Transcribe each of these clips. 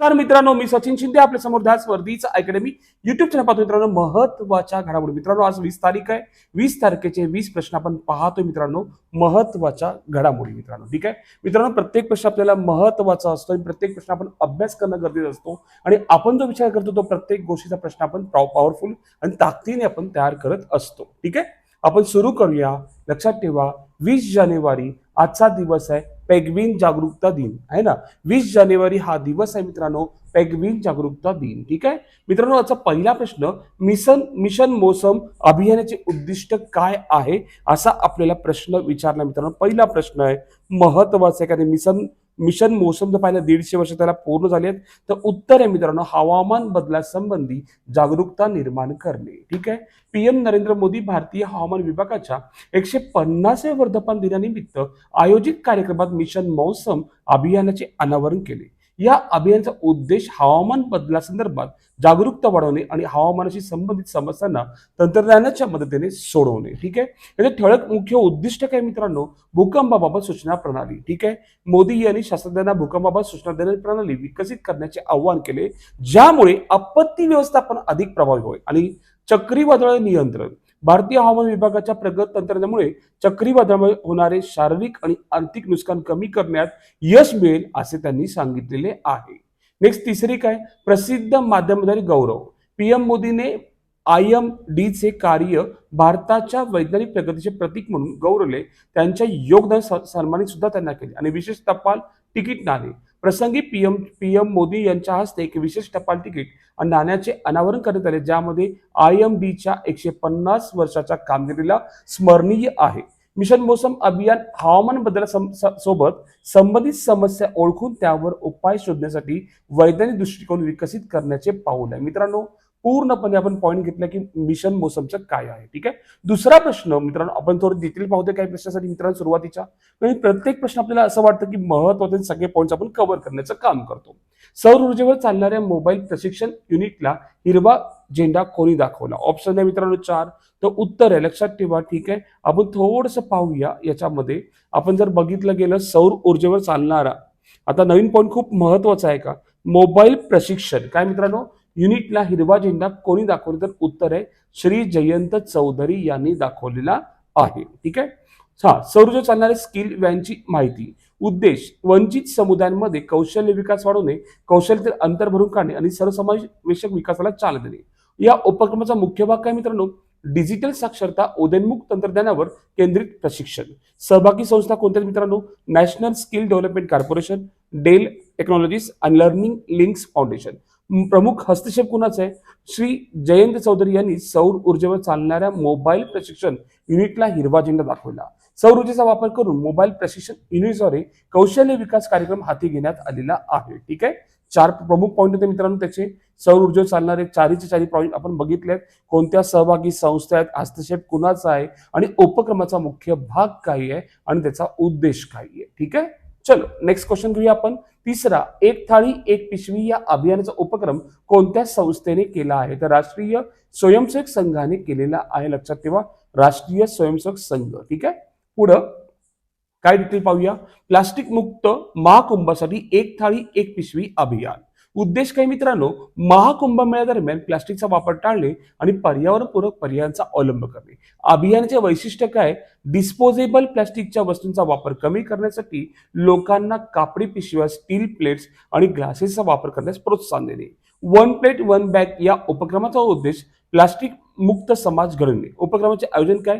तर मित्रांनो मी सचिन शिंदे आपल्यासमोर ध्यास वर्दीच अकॅडमी युट्यूब चॅनल पाहतो मित्रांनो महत्त्वाच्या घडामोडी. मित्रांनो आज वीस तारीख आहे. वीस तारखेचे वीस प्रश्न आपण पाहतोय मित्रांनो महत्त्वाच्या घडामोडी मित्रांनो. ठीक आहे? मित्रांनो प्रत्येक प्रश्न आपल्याला महत्त्वाचा असतो आणि प्रत्येक प्रश्न आपण अभ्यास करणं गरजेचं असतो. आणि आपण जो विचार करतो तो प्रत्येक गोष्टीचा प्रश्न आपण पॉवरफुल आणि ताकदीने आपण तयार करत असतो. ठीक आहे? आपण सुरू करूया. लक्षात ठेवा. वीस जानेवारी आजचा दिवस आहे. पेगविन जागरूकता दिन आहे ना? वीस जानेवारी हा दिवस आहे मित्रांनो पेगविन जागरूकता दिन ठीक आहे? मित्रांनो आजचा पहिला प्रश्न मिशन मिशन मोसम अभियानाचे उद्दिष्ट काय आहे? असा आपल्याला प्रश्न विचारला मित्रांनो. पहिला प्रश्न आहे महत्त्वाचा आहे कारण मिशन मिशन मोसम जर पाहिलं दीडशे वर्ष त्याला पूर्ण झाले आहेत. तर उत्तर आहे मित्रांनो हवामान बदलासंबंधी जागरूकता निर्माण करणे. ठीक आहे? पीएम नरेंद्र मोदी भारतीय हवामान विभागाच्या एकशे पन्नासव्या वर्धापन दिनानिमित्त आयोजित कार्यक्रमात मिशन मौसम अभियानाचे अनावरण केले. या अभियानाचा उद्देश हवामान बदलासंदर्भात जागरूकता वाढवणे आणि हवामानाशी संबंधित समस्यांना तंत्रज्ञानाच्या मदतीने सोडवणे. ठीक आहे? याचे ठळक मुख्य उद्दिष्ट काय मित्रांनो? भूकंपाबाबत सूचना प्रणाली. ठीक आहे? मोदी यांनी शास्त्रज्ञांना भूकंपाबाबत सूचना देणारी प्रणाली विकसित करण्याचे आवाहन केले ज्यामुळे आपत्ती व्यवस्थापन अधिक प्रभावी होईल आणि चक्रीवादळ नियंत्रण. भारतीय हवामान विभागाच्या प्रगत तंत्रज्ञानामुळे चक्रीवादळामुळे होणारे शारीरिक आणि आर्थिक नुकसान कमी करण्यात यश मिळेल असे त्यांनी सांगितलेले आहे. नेक्स्ट तिसरी काय? प्रसिद्ध माध्यमधारी गौरव. पीएम मोदीने आय एम डीचे कार्य भारताच्या वैज्ञानिक प्रगतीचे प्रतीक म्हणून गौरवले. त्यांच्या योगदान सन्मानित सुद्धा त्यांना केले. आणि विशेष टपाल तिकीट नाणे प्रसंगी पीएम पीएम मोदी यांच्या हस्ते एक विशेष टपाल तिकीट आणि नाण्याचे अनावरण करण्यात आले ज्यामध्ये आय एम डीच्या एकशे पन्नास वर्षाच्या कामगिरीला स्मरणीय आहे. मिशन मोसम अभियान हवामान बदला सम- स- सोबत संबंधित समस्या ओळखून त्यावर उपाय शोधण्यासाठी वैज्ञानिक दृष्टिकोन विकसित करण्याचे पाऊल आहे. मित्रांनो पूर्णपणे आपण पॉईंट घेतला की मिशन मोसमचं काय आहे ठीक आहे? दुसरा प्रश्न मित्रांनो आपण थोडं डिटेल पाहतोय काही प्रश्नासाठी मित्रांनो सुरुवातीच्या. म्हणजे प्रत्येक प्रश्न आपल्याला असं वाटतं की महत्त्वाचे सगळे पॉईंट्स आपण कव्हर करण्याचं काम करतो. सौर ऊर्जेवर चालणाऱ्या मोबाईल प्रशिक्षण युनिटला हिरवा झेंडा कोणी दाखवला. ऑप्शन आहे मित्रांनो चार. तर उत्तर आहे लक्षात ठेवा ठीक आहे? आपण थोडंसं पाहूया याच्यामध्ये. आपण जर बघितलं गेलं सौर ऊर्जेवर चालणारा. आता नवीन पॉईंट खूप महत्त्वाचा आहे का? मोबाईल प्रशिक्षण. काय मित्रांनो? युनिटला हिरवा झेंडा कोणी दाखवला तर उत्तर आहे श्री जयंत चौधरी यांनी दाखवलेला आहे. ठीक आहे? हा सौर्य चालणाऱ्या चालणारे स्किल व्हॅनची माहिती. उद्देश वंचित समुदायांमध्ये कौशल्य विकास वाढवणे कौशल्यातील अंतर भरून काढणे आणि सर्वसमावेशक विकासाला चालना देणे. या उपक्रमाचा मुख्य भाग काय मित्रांनो? डिजिटल साक्षरता उदयनमुख तंत्रज्ञानावर केंद्रित प्रशिक्षण. सहभागी संस्था कोणत्या मित्रांनो? National skill development corporation Dell technologies आणि लर्निंग लिंक्स फाउंडेशन. प्रमुख हस्तक्षेप कुणाचा आहे? श्री जयंत चौधरी यांनी सौर ऊर्जेवर चालणाऱ्या मोबाईल प्रशिक्षण युनिटला हिरवा झेंडा दाखवला. सौर ऊर्जेचा वापर करून मोबाईल प्रशिक्षण युनिटद्वारे कौशल्य विकास कार्यक्रम हाती घेण्यात आलेला आहे. ठीक आहे? चार प्रमुख पॉईंट होते मित्रांनो त्याचे. सौर ऊर्जेवर चालणारे चारीचे चारी पॉईंट आपण बघितले आहेत कोणत्या सहभागी संस्था आहेत? हस्तक्षेप कुणाचा आहे? आणि उपक्रमाचा मुख्य भाग काय आहे? आणि त्याचा उद्देश काय आहे? ठीक आहे? चलो नेक्स्ट क्वेश्चन घेऊया आपण. तिसरा एक थाळी एक पिशवी या अभियानाचा उपक्रम कोणत्या संस्थेने केला आहे? तर राष्ट्रीय स्वयंसेवक संघाने केलेला आहे लक्षात ठेवा. राष्ट्रीय स्वयंसेवक संघ ठीक आहे? पुढं काय डिटेल पाहूया? प्लास्टिक मुक्त महाकुंभासाठी एक थाळी एक पिशवी अभियान. उद्देश काय मित्रांनो? महाकुंभमेळ्यादरम्यान प्लास्टिकचा वापर टाळणे आणि पर्यावरणपूरक पर्यायांचा अवलंब करणे. अभियानाचे वैशिष्ट्य काय? डिस्पोजेबल प्लास्टिकच्या वस्तूंचा वापर कमी करण्यासाठी लोकांना कापडी पिशव्या स्टील प्लेट्स आणि ग्लासेसचा वापर करण्यास प्रोत्साहन देणे. वन प्लेट वन बॅग या उपक्रमाचा उद्देश प्लास्टिक मुक्त समाज घडवणे. उपक्रमाचे आयोजन काय?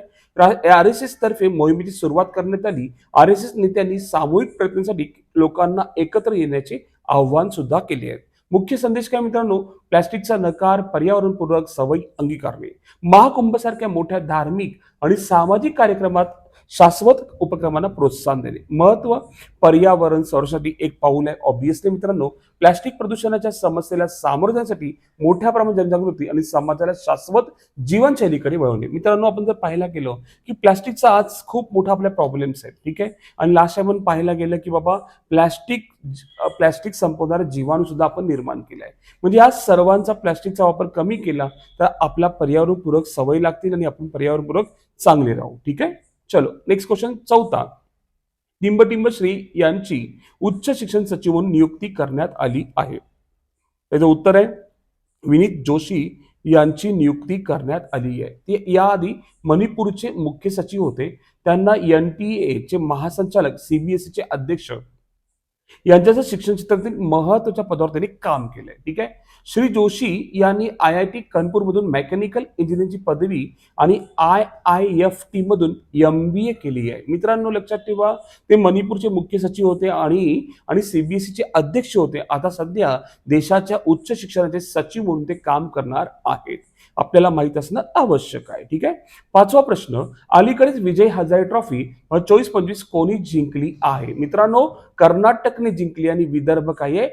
आर एस एस तर्फे मोहिमेची सुरुवात करण्यात आली. आर एस एस नेत्यांनी सामूहिक प्रयत्नांसाठी लोकांना एकत्र येण्याचे आव्हान सुद्धा केले आहे. मुख्य संदेश काय मित्रांनो? प्लास्टिकचा नकार पर्यावरणपूरक सवयी अंगीकारणे. महाकुंभसारख्या मोठ्या धार्मिक आणि सामाजिक कार्यक्रमात शाश्वत उपक्रमांना प्रोत्साहन देणे. महत्त्व पर्यावरण संरक्षणासाठी एक पाऊल आहे ऑब्विसली मित्रांनो. प्लास्टिक प्रदूषणाच्या समस्येला सामोरं जाण्यासाठी मोठ्या प्रमाणात जनजागृती आणि समाजाला शाश्वत जीवनशैलीकडे वळवणे. मित्रांनो आपण जर पाहायला गेलो की प्लास्टिकचा आज खूप मोठा आपल्या प्रॉब्लेम्स आहेत ठीक आहे? आणि लास्ट आपण पाहायला गेलं की बाबा प्लास्टिक प्लास्टिक संपवणारा जीवाणू सुद्धा आपण निर्माण केला आहे. म्हणजे आज सर्वांचा प्लास्टिकचा वापर कमी केला तर आपला पर्यावरणपूरक सवय लागतील आणि आपण पर्यावरणपूरक चांगले राहू ठीक आहे? चलो नेक्स्ट क्वेश्चन चौथा. टिंबटिंब श्री यांची उच्च शिक्षण सचिव म्हणून नियुक्ती करण्यात आली आहे. त्याचं उत्तर आहे विनीत जोशी यांची नियुक्ती करण्यात आली आहे. ते याआधी मणिपूरचे मुख्य सचिव होते. त्यांना एन टी एचे महासंचालक सीबीएसईचे अध्यक्ष यांच्याचं शिक्षण क्षेत्रातील महत्त्वाच्या पदावर त्यांनी काम केलंय. ठीक आहे? श्री जोशी यांनी आय आय टी कानपूरमधून मेकॅनिकल इंजिनिअरिंगची पदवी आणि आय आय एफ टी मधून एम बी ए केली आहे मित्रांनो लक्षात ठेवा ते मणिपूरचे मुख्य सचिव होते आणि आणि सीबीएसईचे अध्यक्ष होते. आता सध्या देशाच्या उच्च शिक्षणाचे सचिव म्हणून ते काम करणार आहेत. आपल्याला माहीत असणं आवश्यक आहे. ठीक आहे? पाचवा प्रश्न अलीकडेच विजय हजारे ट्रॉफी चोवीस पंचवीस कोणी जिंकली आहे? मित्रांनो कर्नाटकने जिंकली आणि विदर्भ काय आहे?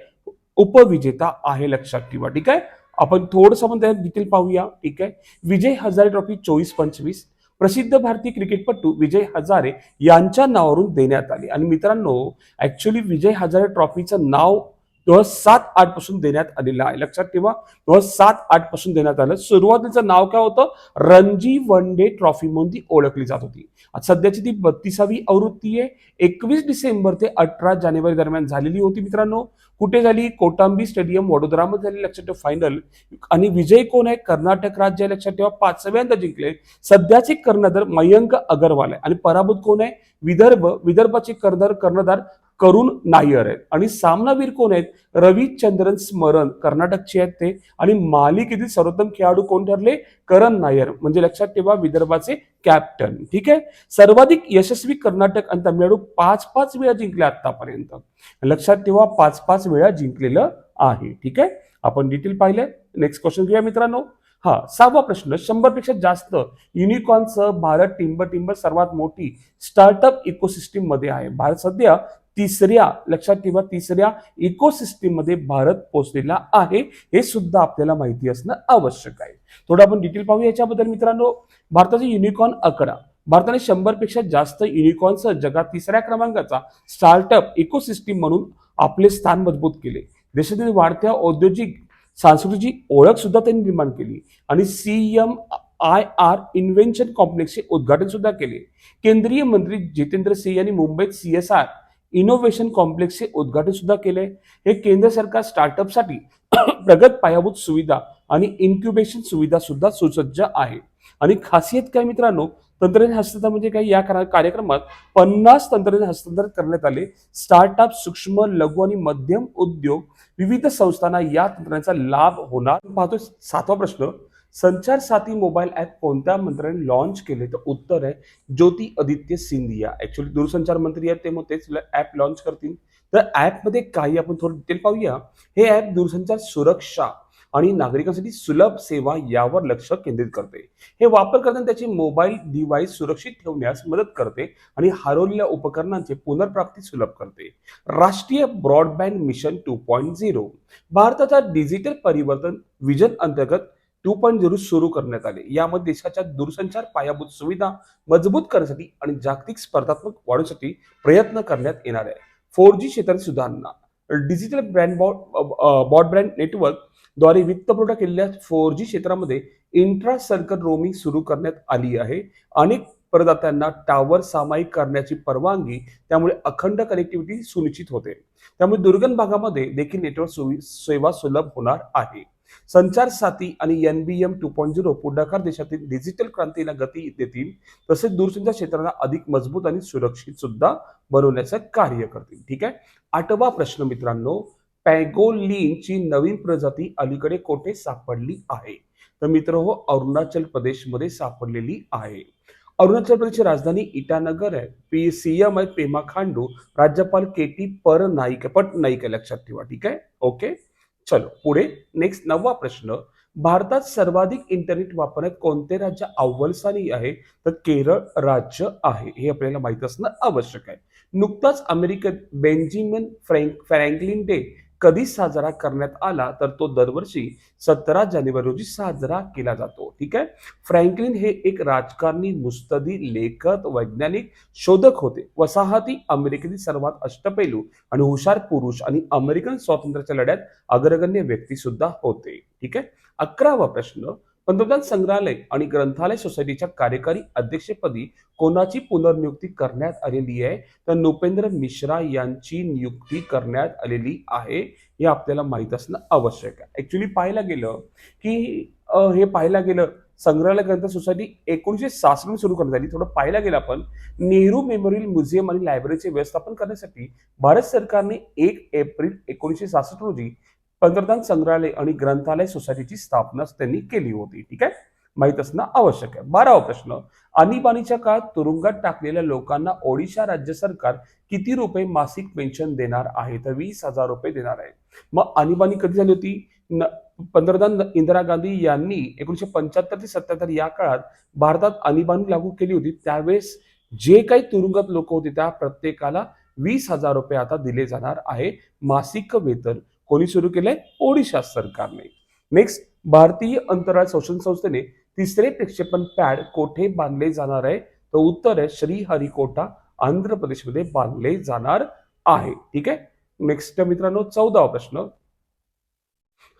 उपविजेता आहे लक्षात ठेवा. ठीक आहे? आपण थोडंसं आपण त्यात डिटेल पाहूया. ठीक आहे? विजय हजारे ट्रॉफी चोवीस पंचवीस प्रसिद्ध भारतीय क्रिकेटपटू विजय हजारे यांच्या नावावरून देण्यात आली. आणि मित्रांनो ऍक्च्युली विजय हजारे ट्रॉफीचं नाव दोन हजार सात आठपासून देण्यात आलेलं आहे. लक्षात ठेवा दोन हजार सात आठपासून देण्यात आलं. सुरुवातीचं नाव काय होतं? रणजी वन डे ट्रॉफी म्हणून ती ओळखली जात होती. सध्याची ती बत्तीसावी आवृत्ती आहे. एकवीस डिसेंबर ते अठरा जानेवारी दरम्यान झालेली होती मित्रांनो. कुठे झाली? कोटांबी स्टेडियम वडोदरामध्ये झाली लक्षात ठेवा फायनल आणि विजय कोण आहे? कर्नाटक राज्य आहे लक्षात ठेवा पाचव्यांदा जिंकले. सध्याचे कर्णधार मयंक अगरवाल आहे. आणि पराभूत कोण आहे? विदर्भ. विदर्भाचे कर्णधार कर्णधार करुण नायर आहेत. आणि सामनावीर कोण आहेत? रविचंद्रन स्मरण कर्नाटकचे आहेत ते. आणि मालिकेतील सर्वोत्तम खेळाडू कोण ठरले? करण नायर. म्हणजे लक्षात ठेवा विदर्भाचे कॅप्टन ठीक आहे? सर्वाधिक यशस्वी कर्नाटक आणि तामिळनाडू पाच पाच वेळा जिंकले आतापर्यंत. लक्षात ठेवा पाच पाच वेळा जिंकलेलं आहे. ठीक आहे? आपण डिटेल पाहिलंय. नेक्स्ट क्वेश्चन घेऊया मित्रांनो. हा सहावा प्रश्न. शंभरपेक्षा जास्त युनिकॉर्नसह भारत टिंबर टिंबर सर्वात मोठी स्टार्टअप इकोसिस्टीममध्ये आहे. भारत सध्या तिसऱ्या लक्षात ठेवा तिसऱ्या इकोसिस्टीममध्ये भारत पोहोचलेला आहे हे सुद्धा आपल्याला माहिती असणं आवश्यक आहे. थोडं आपण डिटेल पाहूया याच्याबद्दल मित्रांनो. भारताचे युनिकॉर्न आकडा भारताने शंभरपेक्षा जास्त युनिकॉर्नसह जगात तिसऱ्या क्रमांकाचा स्टार्टअप इकोसिस्टीम म्हणून आपले स्थान मजबूत केले. देशातील वाढत्या औद्योगिक सांस्कृतिक ओळख सुद्धा त्यांनी निर्माण केली आणि सीएम आय आर इन्व्हेन्शन कॉम्प्लेक्सचे उद्घाटन सुद्धा केले. केंद्रीय मंत्री जितेंद्र सिंह यांनी मुंबईत सीएसआर इनोव्हेशन कॉम्प्लेक्सचे उद्घाटन सुद्धा केले हे केंद्र सरकार स्टार्टअपसाठी प्रगत पायाभूत सुविधा आणि इन्क्युबेशन सुविधा सुद्धा सुसज्ज आहे. आणि खासियत काय मित्रांनो तंत्रज्ञान हस्तांतर म्हणजे काय? या कार्यक्रमात पन्नास तंत्रज्ञान हस्तांतरित करण्यात आले. स्टार्टअप सूक्ष्म लघु आणि मध्यम उद्योग विविध संस्थांना या तंत्रज्ञानाचा लाभ होणार. पाहतो सातवा प्रश्न. संचार साथी मोबाईल ॲप कोणत्या मंत्र्यांनी लॉन्च केले? तर उत्तर आहे ज्योती आदित्य सिंधिया. ॲक्च्युली दूरसंचार मंत्री आहेत ते मग तेच ॲप लॉन्च करतील. तर ॲपमध्ये काही आपण थोडं डिटेल पाहूया. हे ॲप दूरसंचार सुरक्षा आणि नागरिकांसाठी सुलभ सेवा यावर लक्ष केंद्रित करते. हे वापरकर्त्यांना त्याचे मोबाईल डिव्हाइस सुरक्षित ठेवण्यास मदत करते आणि हरवलेल्या उपकरणांचे पुनर्प्राप्ती सुलभ करते. राष्ट्रीय broadband mission two point zero भारताचा डिजिटल परिवर्तन विजन अंतर्गत टू पॉईंट झिरो सुरू करण्यात आले. यामध्ये देशाच्या दूरसंचार पायाभूत सुविधा मजबूत करण्यासाठी आणि जागतिक स्पर्धात्मक वाढवण्यासाठी प्रयत्न करण्यात येणार आहे. फोर जी क्षेत्रात सुधारणा. डिजिटल ब्रँड ब्रँड नेटवर्कद्वारे वित्तपुरवठा केलेल्या फोर जी क्षेत्रामध्ये इंट्रा सर्कल रोमिंग सुरू करण्यात आली आहे. अनेक प्रदात्यांना टावर सामायिक करण्याची परवानगी त्यामुळे अखंड कनेक्टिव्हिटी सुनिश्चित होते. त्यामुळे दुर्गम भागामध्ये देखील नेटवर्क सुवि- सेवा सुलभ होणार आहे. संचार साथी आणि N B M two point zero पुढाकार देशातील डिजिटल क्रांतीला गती देतील तसेच दूरसंचार क्षेत्राला अधिक मजबूत आणि सुरक्षित सुद्धा बनवण्याचं कार्य करतील. ठीक आहे? आठवा प्रश्न मित्रांनो पॅगोलिनची नवीन प्रजाती अलीकडे कोठे सापडली आहे? तर मित्र हो अरुणाचल प्रदेशमध्ये सापडलेली आहे. अरुणाचल प्रदेशची राजधानी इटानगर आहे. पी सीएम आहे पेमा खांडू राज्यपाल के टी पर नाईक पट नाईक आहे लक्षात ठेवा. ठीक आहे? ओके? चलो पुढे नेक्स्ट नववा प्रश्न. भारतात सर्वाधिक इंटरनेट वापरण्यात कोणते राज्य अव्वलस्थानी आहे? तर केरळ राज्य आहे हे आपल्याला माहीत असणं आवश्यक आहे. नुकताच अमेरिकेत बेंजिमन फ्रँक फ्रँकलिन डे कधी साजरा करण्यात आला तर तो दरवर्षी सतरा जानेवारी रोजी साजरा केला जातो. ठीक आहे? फ्रँकलिन हे एक राजकारणी मुस्तदी लेखक वैज्ञानिक शोधक होते. वसाहती अमेरिकेतील सर्वात अष्टपैलू आणि हुशार पुरुष आणि अमेरिकन स्वातंत्र्याच्या लढ्यात अग्रगण्य व्यक्ती सुद्धा होते. ठीक आहे? अकरावा प्रश्न पंतप्रधान संग्रहालय आणि ग्रंथालय सोसायटीच्या कार्यकारी अध्यक्षपदी कोणाची पुनर्नियुक्ती करण्यात आलेली आहे? तर नृपेंद्र मिश्रा यांची नियुक्ती करण्यात आलेली आहे हे आपल्याला माहीत असणं आवश्यक आहे. ऍक्च्युली पाहायला गेलं की हे पाहायला गेलं संग्रहालय ग्रंथ सोसायटी एकोणीशे सासष्ट सुरू करण्यात आली. थोडं पाहायला गेलं आपण नेहरू मेमोरियल म्युझियम आणि लायब्ररीचे व्यवस्थापन करण्यासाठी भारत सरकारने एक एप्रिल एकोणीशे सासष्ट रोजी पंतप्रधान संग्रहालय आणि ग्रंथालय सोसायटीची स्थापना त्यांनी केली होती. ठीक आहे? माहीत असणं आवश्यक आहे. बारावा प्रश्न. आणीबाणीच्या काळात तुरुंगात टाकलेल्या लोकांना ओडिशा राज्य सरकार किती रुपये मासिक पेन्शन देणार आहे? तर वीस हजार रुपये देणार आहे. मग आणीबाणी कधी झाली होती? न- पंतप्रधान इंदिरा गांधी यांनी एकोणीशे पंच्याहत्तर ते सत्याहत्तर या काळात भारतात आणीबाणी लागू केली होती. त्यावेळेस जे काही तुरुंगात लोक होते त्या प्रत्येकाला वीस हजार रुपये आता दिले जाणार आहे मासिक वेतन. कोणी सुरू केलंय? ओडिशा सरकारने. नेक्स्ट भारतीय अंतराळ संशोधन संस्थेने तिसरे प्रक्षेपण पॅड कोठे बांधले जाणार आहे? तर उत्तर आहे श्रीहरिकोटा आंध्र प्रदेशमध्ये बांधले जाणार आहे. ठीक आहे? नेक्स्ट मित्रांनो चौदावा प्रश्न.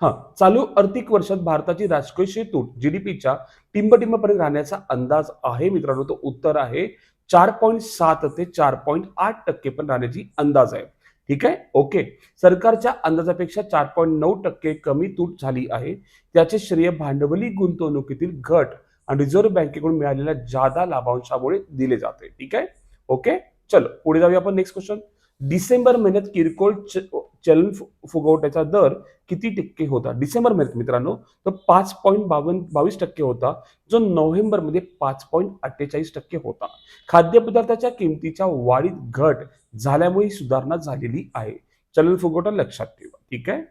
हा चालू आर्थिक वर्षात भारताची राजकोषीय तूट जीडीपीच्या टिंबटिंबपर्यंत राहण्याचा अंदाज आहे मित्रांनो. तो उत्तर आहे चार पॉईंट सात ते चार पॉईंट आठ टक्के पण राहण्याची अंदाज आहे. ठीक आहे? ओके सरकारच्या अंदाजापेक्षा चार पॉईंट नऊ टक्के कमी तूट झाली आहे. त्याचे श्रेय भांडवली गुंतवणुकीतील घट आणि रिझर्व्ह बँकेकडून मिळालेल्या जादा लाभांशामुळे दिले जाते. ठीक आहे? ओके चलो पुढे जाऊया आपण नेक्स्ट क्वेश्चन डिसेंबर महिन्यात किरकोळ च- चलन फुगवट्याचा दर किती टक्के होता? डिसेंबर महिन्यात मित्रांनो तर पाच पॉईंट बावन्न बावीस टक्के होता जो नोव्हेंबरमध्ये पाच पॉईंट अठ्ठेचाळीस टक्के होता. खाद्यपदार्थाच्या किमतीच्या वाढीत घट झाल्यामुळे ही सुधारणा झालेली आहे. चलन फुगवटा लक्षात ठेवा ठीक आहे?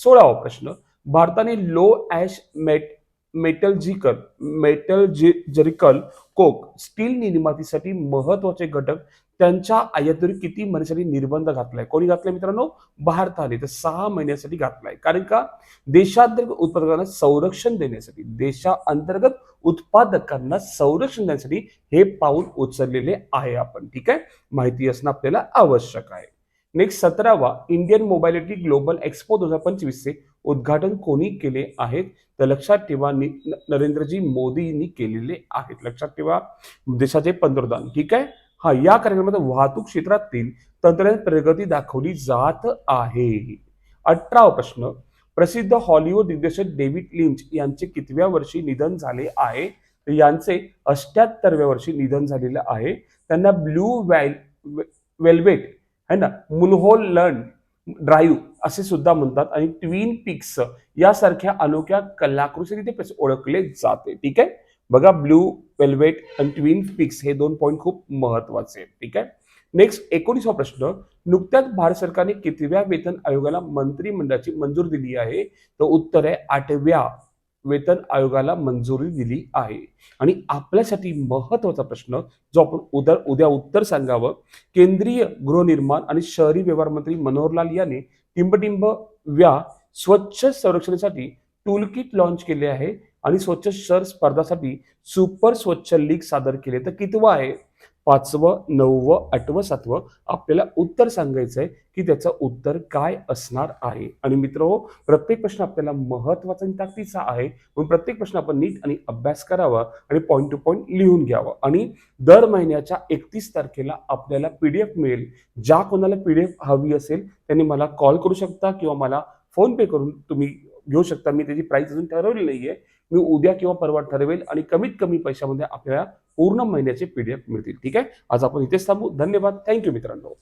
सोळावा प्रश्न भारताने low ash met metallurgical metallurgical coke steel निर्मातीसाठी महत्त्वाचे घटक त्यांच्या आयातीवर किती महिन्यासाठी निर्बंध घातलाय? कोणी घातलाय मित्रांनो? भारताने. तर सहा महिन्यासाठी घातलाय. कारण का? देशांतर्गत उत्पादकांना संरक्षण देण्यासाठी देशांतर्गत उत्पादकांना संरक्षण देण्यासाठी हे पाऊल उचललेले आहे आपण. ठीक आहे? माहिती असणं आपल्याला आवश्यक आहे. नेक्स्ट सतरावा इंडियन मोबायलिटी ग्लोबल एक्सपो दोन हजार पंचवीसचे उद्घाटन कोणी केले आहेत? तर लक्षात ठेवा न- नरेंद्रजी मोदींनी केलेले आहेत. लक्षात ठेवा देशाचे पंतप्रधान. ठीक आहे? हा या कार्यक्रमात वाहतूक क्षेत्रातील तंत्रज्ञान प्रगती दाखवली जात आहे. अठरावा प्रश्न. प्रसिद्ध हॉलिवूड दिग्दर्शक डेव्हिड लिंच यांचे कितव्या वर्षी निधन झाले आहे? यांचे अष्ट्याहत्तरव्या वर्षी निधन झालेलं आहे. त्यांना ब्लू वेल वेल्वेट है ना? मुलहोल लर्न ड्राईव्ह असे सुद्धा म्हणतात. आणि ट्विन पिक्स यासारख्या अनोख्या कलाकृती ते ओळखले जाते. ठीक आहे? बघा ब्लू वेल्वेट आणि ट्विन पिक्स हे दोन पॉईंट खूप महत्त्वाचे आहेत. ठीक आहे? नेक्स्ट एकोणीसवा प्रश्न. नुकत्याच भारत सरकारने कितव्या वेतन आयोगाला मंत्रिमंडळाची मंजूर दिली आहे? तर उत्तर आहे आठव्या वेतन आयोगाला मंजुरी दिली आहे. आणि आपल्यासाठी महत्त्वाचा प्रश्न जो आपण उद्या उद्या उत्तर सांगावं केंद्रीय गृहनिर्माण आणि शहरी व्यवहार मंत्री मनोहरलाल यांनी टिंबटिंब व्या स्वच्छ संरक्षणासाठी टूलकिट लॉन्च केले आहे आणि स्वच्छ शहर स्पर्धासाठी सुपर स्वच्छ लीग सादर केले. तर कितवा आहे? पाचवं नववं आठवं सातवं आपल्याला उत्तर सांगायचं आहे की त्याचं उत्तर काय असणार आहे. आणि मित्र हो प्रत्येक प्रश्न आपल्याला महत्त्वाचा आणि ताकदीचा आहे. म्हणून प्रत्येक प्रश्न आपण नीट आणि अभ्यास करावा आणि पॉईंट टू पॉईंट लिहून घ्यावा. आणि दर महिन्याच्या एकतीस तारखेला आपल्याला पीडीएफ मिळेल. ज्या कोणाला पीडीएफ हवी असेल त्यांनी मला कॉल करू शकता किंवा मला फोन पे करून तुम्ही घेऊ शकता. मी त्याची प्राईस अजून ठरवली नाहीये. मी उद्या किंवा परवा ठरवेल आणि कमीत कमी पैशामध्ये आपल्याला पूर्ण महिन्याचे पीडीएफ मिळतील. ठीक आहे? आज आपण इथेच थांबू. धन्यवाद. थँक्यू मित्रांनो.